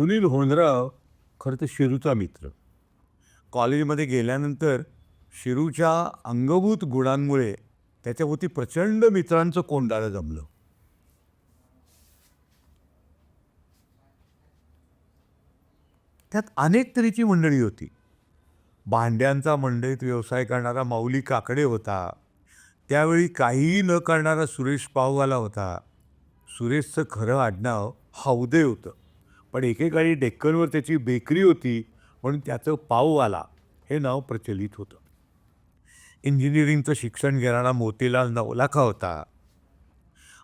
सुनील होनराव खरं तर शिरूचा मित्र. कॉलेजमध्ये गेल्यानंतर शिरूच्या अंगभूत गुणांमुळे त्याच्याभोवती प्रचंड मित्रांचं कोंडाळं जमलं. त्यात अनेक तऱ्हेची मंडळी होती. भांड्यांचा मंडईत व्यवसाय करणारा माऊली काकडे होता. त्यावेळी काहीही न करणारा सुरेश पाववाला होता. सुरेशचं खरं आडनाव हौदे होतं. पण एकेकाळी डेक्कनवर त्याची बेकरी होती म्हणून त्याचं पाववाला हे नाव प्रचलित होतं. इंजिनिअरिंगचं शिक्षण घेणारा मोतीलाल नवलाखा होता.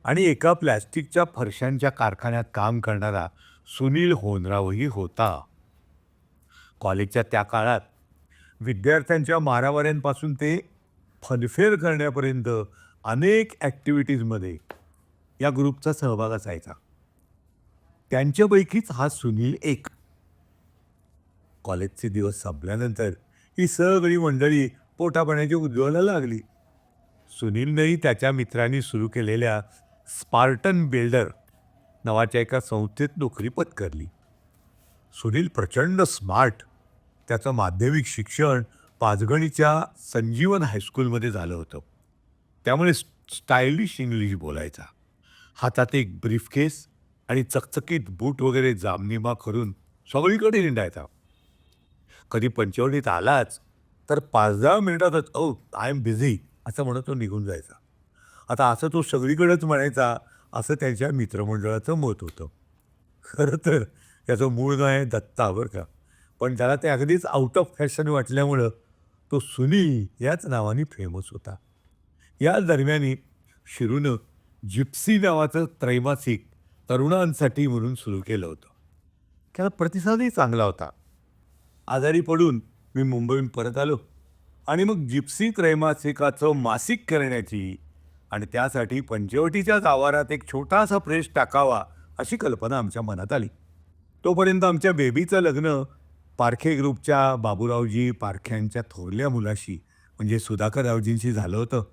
आणि एका प्लॅस्टिकच्या फरशांच्या कारखान्यात काम करणारा सुनील होनरावही होता. कॉलेजच्या त्या काळात विद्यार्थ्यांच्या मारावाऱ्यांपासून ते फनफेर करण्यापर्यंत अनेक ॲक्टिव्हिटीजमध्ये या ग्रुपचा सहभाग असायचा. त्यांच्यापैकीच हा सुनील एक. कॉलेजचे दिवस संपल्यानंतर ही सगळी मंडळी पोटापाण्याची उज्ज्वला लागली. सुनीलनेही त्याच्या मित्रांनी सुरू केलेल्या स्पार्टन बिल्डर नावाच्या एका संस्थेत नोकरी पत्करली. सुनील प्रचंड स्मार्ट त्याचं माध्यमिक शिक्षण पाचगणीच्या संजीवन हायस्कूलमध्ये झालं होतं. त्यामुळे स्टायलिश इंग्लिश बोलायचा. हातात एक ब्रीफकेस आणि चकचकीत बूट वगैरे जामनिमा करून सगळीकडे निंडायचा कधी पंचवटीत आलाच तर पाच दहा मिनिटातच ओ आय एम बिझी असं म्हणत तो निघून जायचा. आता असं तो सगळीकडेच म्हणायचा असं त्यांच्या मित्रमंडळाचं मत होतं. खरं तर याचं मूळ नाव आहे दत्ता बरं का. पण त्याला ते अगदीच आउट ऑफ फॅशन वाटल्यामुळं तो सुनी याच नावाने फेमस होता. या दरम्यानी शिरूनं जिप्सी नावाचं त्रैमासिक तरुणांसाठी म्हणून सुरू केलं होतं. त्याला प्रतिसादही चांगला होता. आजारी पडून मी मुंबईहून परत आलो आणि मग जिप्सी त्रैमासिकाचं मासिक करण्याची आणि त्यासाठी पंचवटीच्याच आवारात एक छोटासा प्रेस टाकावा अशी कल्पना आमच्या मनात आली. तोपर्यंत आमच्या बेबीचं लग्न पारखे ग्रुपच्या बाबूरावजी पारख्यांच्या थोरल्या मुलाशी म्हणजे सुधाकर रावजींशी झालं होतं.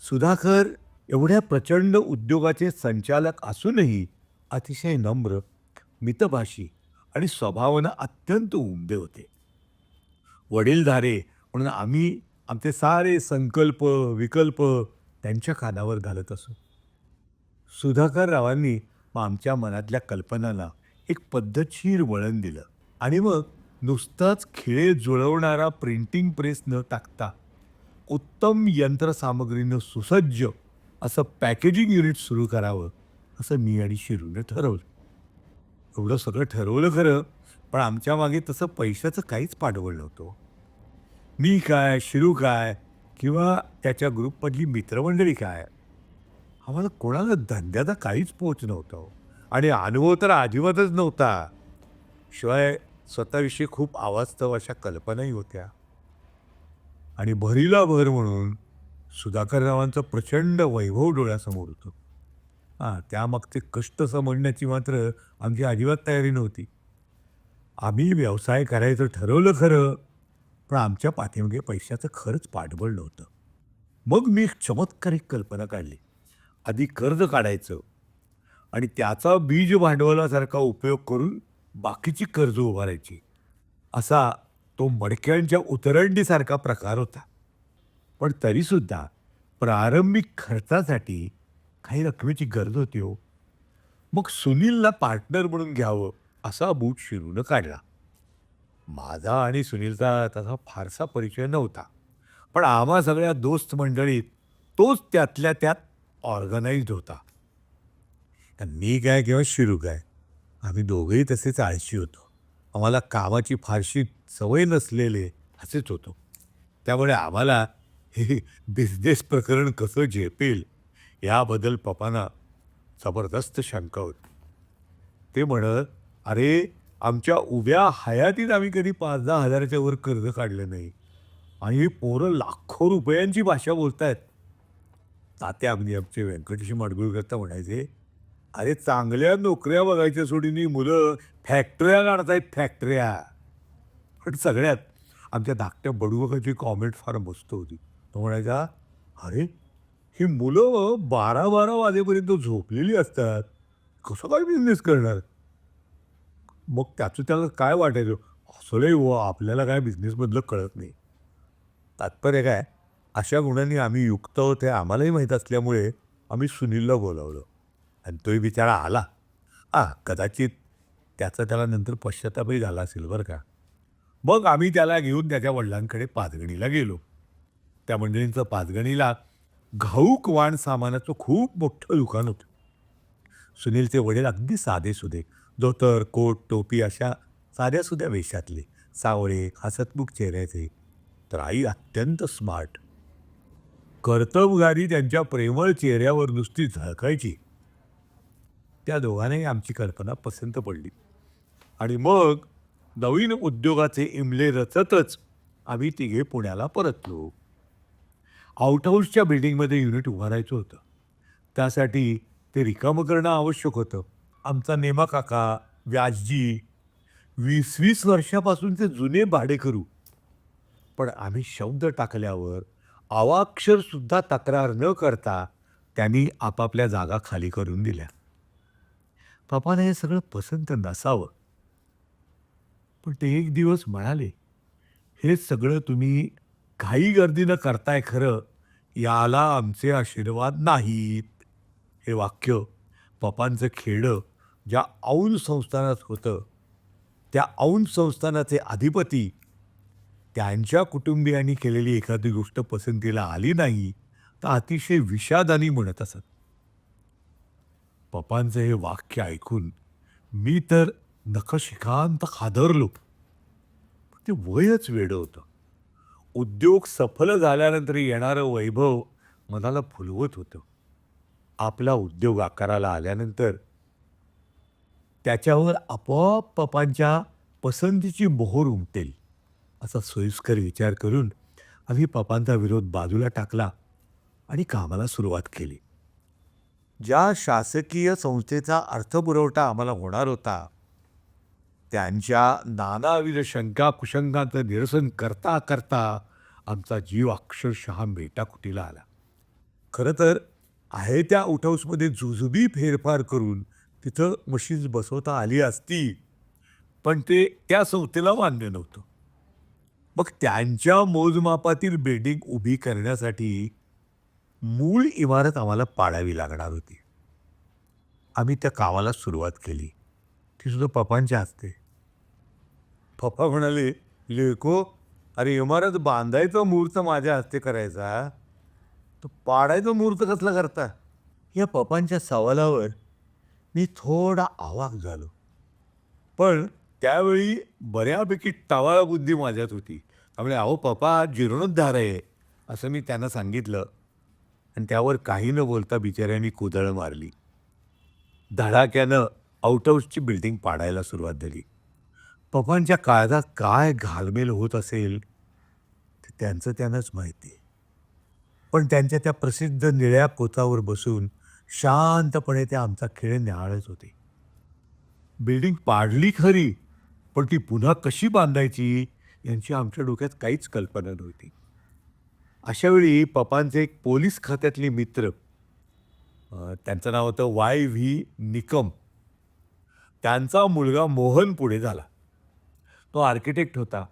सुधाकर एवढ्या प्रचंड उद्योगाचे संचालक असूनही अतिशय नम्र मितभाषी आणि स्वभावानं अत्यंत उमदे होते. वडीलधारे म्हणून आम्ही आमचे सारे संकल्प विकल्प त्यांच्या कानावर घालत असू. सुधाकर रावांनी मग आमच्या मनातल्या कल्पनांना एक पद्धतशीर वळण दिलं आणि मग नुसताच खिळे जुळवणारा प्रिंटिंग प्रेस न टाकता उत्तम यंत्रसामग्रीनं सुसज्ज असं पॅकेजिंग युनिट सुरू करावं असं मी आणि शिरूने ठरवलं. एवढं सगळं ठरवलं खरं पण आमच्या मागे तसं पैशाचं काहीच पाठवलं नव्हतं. मी काय शिरू काय किंवा त्याच्या ग्रुपमधली मित्रमंडळी काय? आम्हाला कोणाला धंद्याचा काहीच पोच नव्हतं. आणि अनुभव तर अजिबातच नव्हता. शिवाय स्वतःविषयी खूप आवाजतव अशा कल्पनाही होत्या. आणि भरीला भर म्हणून सुधाकररावांचं प्रचंड वैभव डोळ्यासमोर होतं. हां त्यामागचे कष्ट समजण्याची मात्र आमची अजिबात तयारी नव्हती. आम्ही व्यवसाय करायचं ठरवलं खरं पण आमच्या पाठीमागे पैशाचं खरंच पाठबळ नव्हतं. मग मी एक चमत्कारिक कल्पना काढली. आधी कर्ज काढायचं आणि त्याचा बीज भांडवलासारखा उपयोग करून बाकीची कर्ज उभारायची. असा तो मडक्यांच्या उतरंडीसारखा प्रकार होता. पण तरीसुद्धा प्रारंभिक खर्चासाठी काही रकमेची गरज होती हो. मग सुनीलला पार्टनर म्हणून घ्यावं असा बूट शिरूनं काढला. माझा आणि सुनीलचा तसा फारसा परिचय नव्हता. पण आम्हा सगळ्या दोस्त मंडळीत तोच त्यातल्या त्यात ऑर्गनाईज्ड होता. मी काय किंवा शिरू काय? आम्ही दोघंही तसेच आळशी होतो. आम्हाला कामाची फारशी सवय नसलेले असेच होतो. त्यामुळे आम्हाला हे बिझनेस प्रकरण कसं झेपेल याबद्दल पप्पांना जबरदस्त शंका होती. ते म्हणत अरे आमच्या उभ्या हयातीत आम्ही कधी पाच दहा हजाराच्या वर कर्ज काढलं नाही आणि ही पोरं लाखो रुपयांची भाषा बोलतायत. तात्या अगदी आमचे व्यंकटेश माडगुळकरता म्हणायचे अरे चांगल्या नोकऱ्या बघायच्या सोडीने मुलं फॅक्टऱ्या काढतायत फॅक्टऱ्या. पण सगळ्यात आमच्या धाकट्या बडुवकाची कॉमेंट फार मस्त होती. तो म्हणायचा अरे ही मुलं बारा बारा वाजेपर्यंत झोपलेली असतात. कसं काय बिझनेस करणार? मग त्याचं त्याला काय वाटायचं? असं रे व आपल्याला काय बिझनेसमधलं कळत नाही. तात्पर्य काय? अशा गुणांनी आम्ही युक्त होते आम्हालाही माहीत असल्यामुळे आम्ही सुनीलला बोलावलं. आणि तोही बिचारा आला. आ कदाचित त्याचा त्याला नंतर पश्चातापही झाला असेल बरं का. मग आम्ही त्याला घेऊन त्याच्या वडिलांकडे पाचगणीला गेलो. त्या मंडळींचं पाचगणीला घाऊक वाण सामानाचं खूप मोठं दुकान होतं. सुनीलचे वडील अगदी साधे सुधे. धोतर कोट टोपी अशा साध्या सुध्या वेशातले. सावळे हसतमुख चेहऱ्याचे. तर आई अत्यंत स्मार्ट. कर्तबगारी त्यांच्या प्रेमळ चेहऱ्यावर नुसती झळकायची. त्या दोघांनाही आमची कल्पना पसंत पडली. आणि मग नवीन उद्योगाचे इमले रचतच आम्ही तिघे पुण्याला परतलो. आउटहाऊसच्या बिल्डिंगमध्ये युनिट उभारायचं होतं. त्यासाठी ते रिकामं करणं आवश्यक होतं. आमचा नेमा काका व्यासजी वीस वीस वर्षापासूनचे जुने भाडेकरू. पण आम्ही शब्द टाकल्यावर अवाक्षरसुद्धा तक्रार न करता त्यांनी आपापल्या जागा खाली करून दिल्या. पप्पाला हे सगळं पसंत नसावं. पण ते एक दिवस म्हणाले हे सगळं तुम्ही घाई गर्दीनं करताय खरं याला आमचे आशीर्वाद नाहीत. हे वाक्य पप्पांचं खेडं ज्या औन संस्थानात होतं त्या औन संस्थानाचे अधिपती त्यांच्या कुटुंबियांनी केलेली एखादी गोष्ट पसंतीला आली नाही तर अतिशय विषादानी म्हणत असत. पप्पांचं हे वाक्य ऐकून मी तर नखशिकांत खादरलो. ते वयच वेडं होतं. उद्योग सफल झाल्यानंतर येणारं वैभव मनाला फुलवत होतं. आपला उद्योग आकाराला आल्यानंतर त्याच्यावर आपोआप पप्पांच्या पसंतीची मोहर उमटेल असा सोयीस्कर विचार करून आम्ही पप्पांचा विरोध बाजूला टाकला आणि कामाला सुरुवात केली. ज्या शासकीय संस्थेचा अर्थपुरवठा आम्हाला होणार होता त्यांच्या नानाविध शंका कुशंकांचं निरसन करता करता आमचा जीव अक्षरशः मेटाकुटीला आला. खरं तर आहे त्या उठाऊसमध्ये जुजुबी फेरफार करून तिथं मशीन्स बसवता आली असती पण ते त्या संस्थेला मान्य नव्हतं. मग त्यांच्या मोजमापातील बिल्डिंग उभी करण्यासाठी मूळ इमारत आम्हाला पाडावी लागणार होती. आम्ही त्या कामाला सुरुवात केली. ती सुद्धा पप्पांच्या हस्ते. पप्पा म्हणाले लेको अरे इमारत बांधायचा मुहूर्त माझ्या हस्ते करायचा? तो पाडायचा मुहूर्त कसला करता? या पप्पांच्या सवालावर मी थोडा आवाक झालो. पण त्यावेळी बऱ्यापैकी टावाळा बुद्धी माझ्यात होती. त्यामुळे अहो पप्पा जीर्णोद्धार आहे असं मी त्यांना सांगितलं. आणि त्यावर काही न बोलता बिचाऱ्यांनी कुदळ मारली. धडाक्यानं आउटहाऊसची बिल्डिंग पाडायला सुरुवात झाली. पप्पांच्या काळजात काय घालमेल होत असेल ते त्यांचं त्यांनाच माहिती. पण त्यांच्या त्या प्रसिद्ध निळ्या पोतावर बसून शांतपणे ते आमचा खेळ न्याहाळत होते. बिल्डिंग पाडली खरी पण ती पुन्हा कशी बांधायची यांची आमच्या डोक्यात काहीच कल्पना नव्हती. अशावेळी पप्पांचे एक पोलीस खात्यातले मित्र त्यांचं नाव होतं वाय व्ही निकम. त्यांचा मुलगा मोहन पुढे झाला. तो आर्किटेक्ट होता.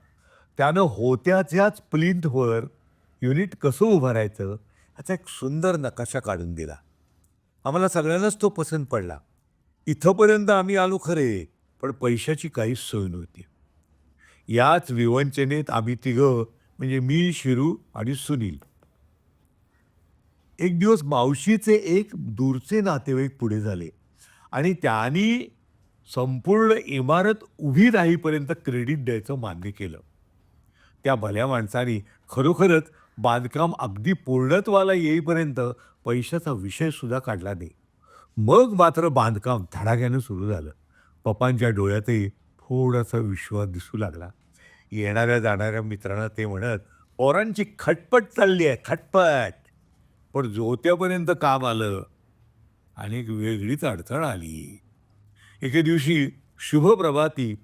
त्यानं होत्याच्याच प्लिंथवर युनिट कसं उभारायचं ह्याचा एक सुंदर नकाशा काढून दिला. आम्हाला सगळ्यांनाच तो पसंत पडला. इथंपर्यंत आम्ही आलो खरे पण पैशाची काहीच सोय नव्हती. याच विवंचनेत आम्ही तिघं म्हणजे मी शिरू आणि सुनील. एक दिवस मावशीचे एक दूरचे नातेवाईक पुढे झाले आणि त्यांनी संपूर्ण इमारत उभी राहीपर्यंत क्रेडिट द्यायचं मान्य केलं. त्या भल्या माणसाने खरोखरच बांधकाम अगदी पूर्णत्वाला येईपर्यंत पैशाचा विषयसुद्धा काढला नाही. मग मात्र बांधकाम धडाक्यानं सुरू झालं. पप्पांच्या डोळ्यातही थोडासा विश्वास दिसू लागला. येणाऱ्या जाणाऱ्या मित्रांना ते म्हणत पोरांची खटपट चालली आहे खटपट. पण जोत्यापर्यंत काम आलं आणि एक वेगळीच अडचण आली. एके दिवशी शुभप्रभाती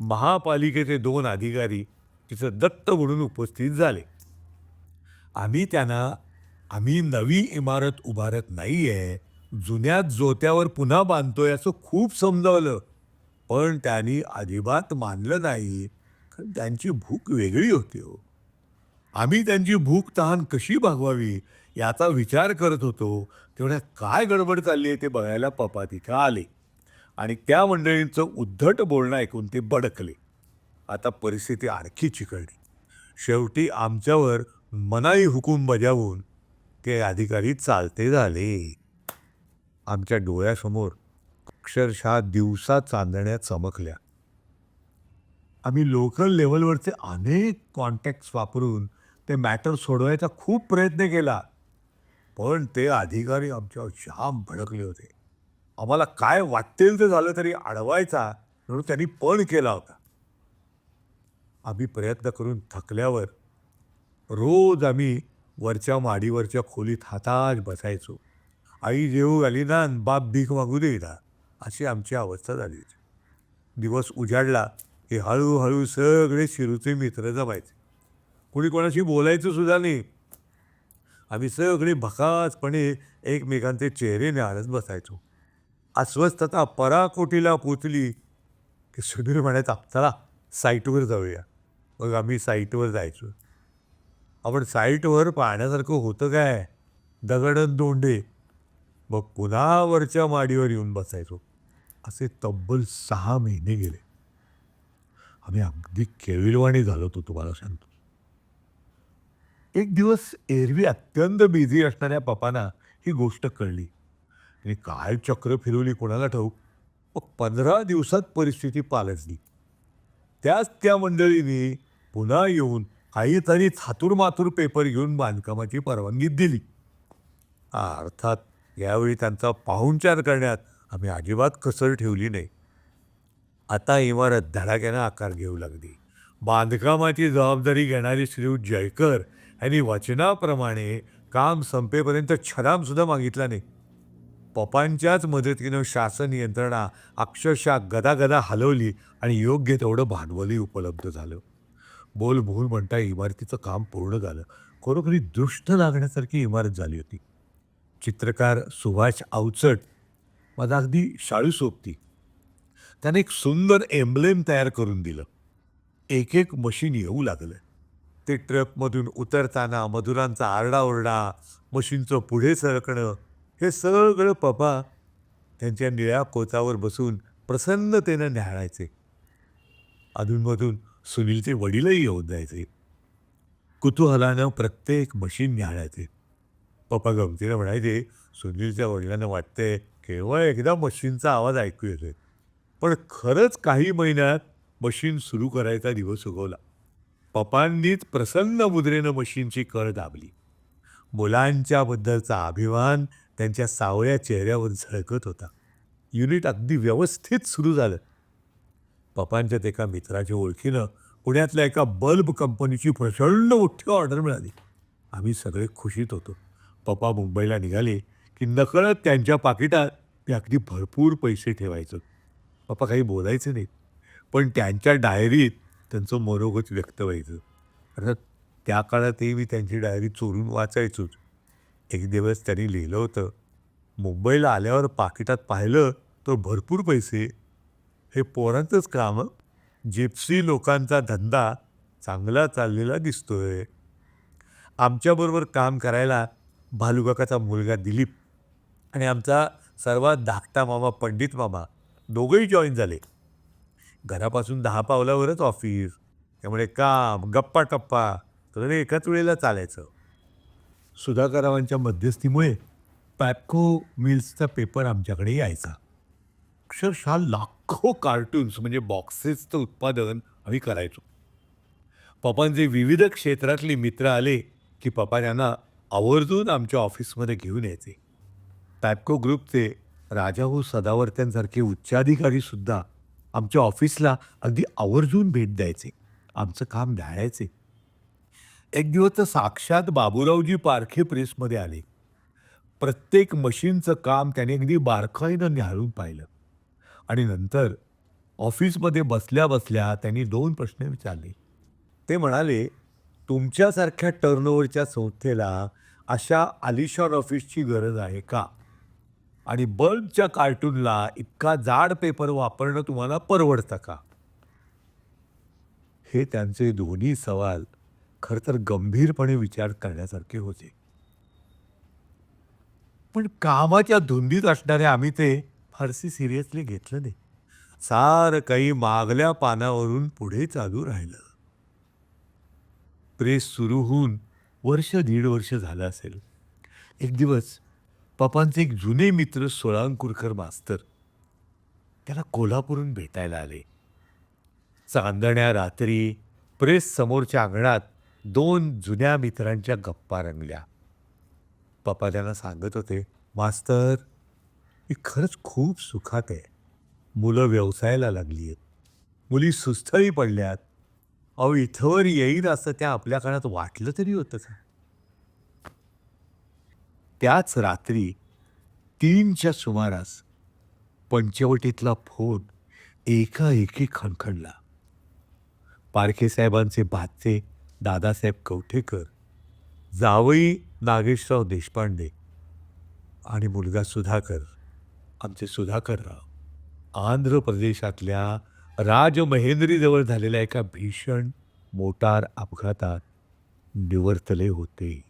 महापालिकेचे दोन अधिकारी तिथं दत्त म्हणून उपस्थित झाले. आम्ही त्यांना आम्ही नवी इमारत उभारत नाही आहे जुन्या जोत्यावर पुन्हा बांधतोय असं खूप समजावलं. पण त्यांनी अजिबात मानलं नाही कारण त्यांची भूक वेगळी होती हो. आम्ही त्यांची भूक तहान कशी भागवावी याचा विचार करत होतो. तेवढ्या काय गडबड चालली आहे ते बघायला पपा तिथं आले. आणि त्या मंडळींचं उद्धट बोलणं ऐकून ते बडकले. आता परिस्थिती आणखी चिकळली शेवटी आमच्यावर मनाई हुकूम बजावून ते अधिकारी चालते झाले. आमच्या डोळ्यासमोर अक्षरशः दिवसा चांदण्या चमकल्या. आम्ही लोकल लेवलवरचे अनेक कॉन्टॅक्ट्स वापरून ते मॅटर सोडवायचा खूप प्रयत्न केला. पण ते अधिकारी आमच्यावर जाम भडकले होते. आम्हाला काय वाटेल ते झालं तरी अडवायचा म्हणून त्यांनी पण केला होता. आम्ही प्रयत्न करून थकल्यावर रोज आम्ही वरच्या माडीवरच्या खोलीत हाताश बसायचो. आई जेऊ घाली ना बाप भीक मागू दे ना अशी आमची अवस्था झाली होती. दिवस उजाडला की हळूहळू सगळे शिरूचे मित्र जमायचे. कोणी कोणाशी बोलायचं सुद्धा नाही. आम्ही सगळे भकासपणे एकमेकांचे चेहरे निहाळत बसायचो. अस्वस्थता पराकोटीला पोचली की सुधीर म्हणायचा चला साईटवर जाऊया. मग आम्ही साईटवर जायचो. आपण साईटवर पाहण्यासारखं होतं काय? दगडन दोंडे. मग पुन्हा वरच्या माडीवर येऊन बसायचो? असे तब्बल सहा महिने गेले. आम्ही अगदी केविलवाणी झालो होतो तुम्हाला सांगतो. एक दिवस एरवी अत्यंत बिझी असणाऱ्या पप्पांना ही गोष्ट कळली. आणि काय चक्र फिरवली कोणाला ठाऊक? मग पंधरा दिवसात परिस्थिती पालटली. त्याच त्या मंडळींनी पुन्हा येऊन काहीतरी थातूरमातूर पेपर घेऊन बांधकामाची परवानगी दिली. अर्थात यावेळी त्यांचा पाहुणचार करण्यात आम्ही अजिबात कसर ठेवली नाही. आता इमारत धडाक्यानं आकार घेऊ लागली. बांधकामाची जबाबदारी घेणारे श्री जयकर यांनी वचनाप्रमाणे काम संपेपर्यंत छरामसुद्धा मागितला नाही. पपांच्याच मदतीनं शासन यंत्रणा अक्षरशः गदागदा हलवली आणि योग्य तेवढं भांडवलही उपलब्ध झालं. बोल भूल म्हणता इमारतीचं काम पूर्ण झालं. खरोखरी दृष्ट लागण्यासारखी इमारत झाली होती. चित्रकार सुभाष अवचट माझा अगदी शाळू सोबती. त्याने एक सुंदर एम्ब्लेम तयार करून दिलं. एक एक मशीन येऊ लागलं. ते ट्रकमधून उतरताना मजुरांचा आरडाओरडा मशीनचं पुढे सरकणं हे सगळं पप्पा त्यांच्या निळ्या कोचावर बसून प्रसन्नतेनं न्याहाळायचे. अधूनमधून सुनीलचे वडीलही येऊन जायचे. कुतूहलानं प्रत्येक मशीन न्याहाळायचे. पप्पा गमतीनं म्हणायचे सुनीलच्या वडिलांना वाटते केवळ एकदा मशीनचा आवाज ऐकू येतोय. पण खरंच काही महिन्यात मशीन सुरू करायचा दिवस उगवला. पप्पांनीच प्रसन्न मुद्रेनं मशीनची कळ दाबली. मुलांच्याबद्दलचा अभिमान त्यांच्या सावळ्या चेहऱ्यावर झळकत होता. युनिट अगदी व्यवस्थित सुरू झालं. पप्पांच्यात एका मित्राच्या ओळखीनं पुण्यातल्या एका बल्ब कंपनीची प्रचंड मोठी ऑर्डर मिळाली. आम्ही सगळे खुशीत होतो. पप्पा मुंबईला निघाले की नकळत त्यांच्या पाकिटात ते अगदी भरपूर पैसे ठेवायचं. पप्पा काही बोलायचे नाहीत पण त्यांच्या डायरीत त्यांचं मनोगत व्यक्त व्हायचं. अर्थात त्या काळातही मी त्यांची डायरी चोरून वाचायचोच. एक दिवस त्यांनी लिहिलं होतं मुंबईला आल्यावर पाकिटात पाहिलं तर भरपूर पैसे. हे पोरांचंच काम जिप्सी लोकांचा धंदा चांगला चाललेला दिसतोय. आमच्याबरोबर काम करायला भालुकाकाचा मुलगा दिलीप आणि आमचा सर्वात धाकटा मामा पंडित मामा दोघंही जॉईन झाले. घरापासून दहा पावलावरच ऑफिस त्यामुळे काम गप्पा टप्पा तर एकाच वेळेला चालायचं. सुधाकरावांच्या मध्यस्थीमुळे पॅपको मिल्सचा पेपर आमच्याकडे यायचा. अक्षरशः लाखो कार्टून्स म्हणजे बॉक्सेसचं उत्पादन आम्ही करायचो. पप्पांचे विविध क्षेत्रातले मित्र आले की पप्पा त्यांना आवर्जून आमच्या ऑफिसमध्ये घेऊन यायचे. पॅपको ग्रुपचे राजाहू हो सदावर्त्यांसारखे उच्चाधिकारीसुद्धा आमच्या ऑफिसला अगदी आवर्जून भेट द्यायचे. आमचं काम ढाळायचे. एक दिवस साक्षात बाबूरावजी पारखे प्रेसमध्ये आले. प्रत्येक मशीनचं काम त्याने अगदी बारकाईनं निहाळून पाहिलं. आणि नंतर ऑफिसमध्ये बसल्या बसल्या त्यांनी दोन प्रश्न विचारले. ते म्हणाले तुमच्यासारख्या टर्नओव्हरच्या संस्थेला अशा आलिशान ऑफिसची गरज आहे का? आणि बल्बच्या कार्टूनला इतका जाड पेपर वापरणं तुम्हाला परवडतं का? हे त्यांचे दोन्ही सवाल खरं तर गंभीरपणे विचार करण्यासारखे होते. पण कामाच्या धुंदीत असणारे आम्ही ते फारसे सिरियसली घेतलं नाही. सारं काही मागल्या पानावरून पुढे चालू राहिलं. प्रेस सुरू होऊन वर्ष दीड वर्ष झालं असेल. एक दिवस पप्पांचे एक जुने मित्र सोळांकुरकर मास्तर त्याला कोल्हापूरहून भेटायला आले. चांदण्या रात्री प्रेस समोरच्या अंगणात दोन जुन्या मित्रांच्या गप्पा रंगल्या. पप्पा त्यांना सांगत होते मास्तर मी खरंच खूप सुखात आहे. मुलं व्यवसायाला लागली आहेत मुली सुस्थळी पडल्यात. अहो इथंवर येईल असं त्या आपल्या काळात वाटलं तरी होतं का? त्याच रात्री तीनच्या सुमारास पंचवटीतला फोन एकाएकी खणखणला. पारखे साहेबांचे भाचे दादासाहेब कवठेकर जावई नागेशराव देशपांडे आणि मुलगा सुधाकर. आमचे सुधाकरराव आंध्र प्रदेशातल्या राजमहेंद्रीजवळ झालेल्या एका भीषण मोटार अपघातात निवर्तले होते.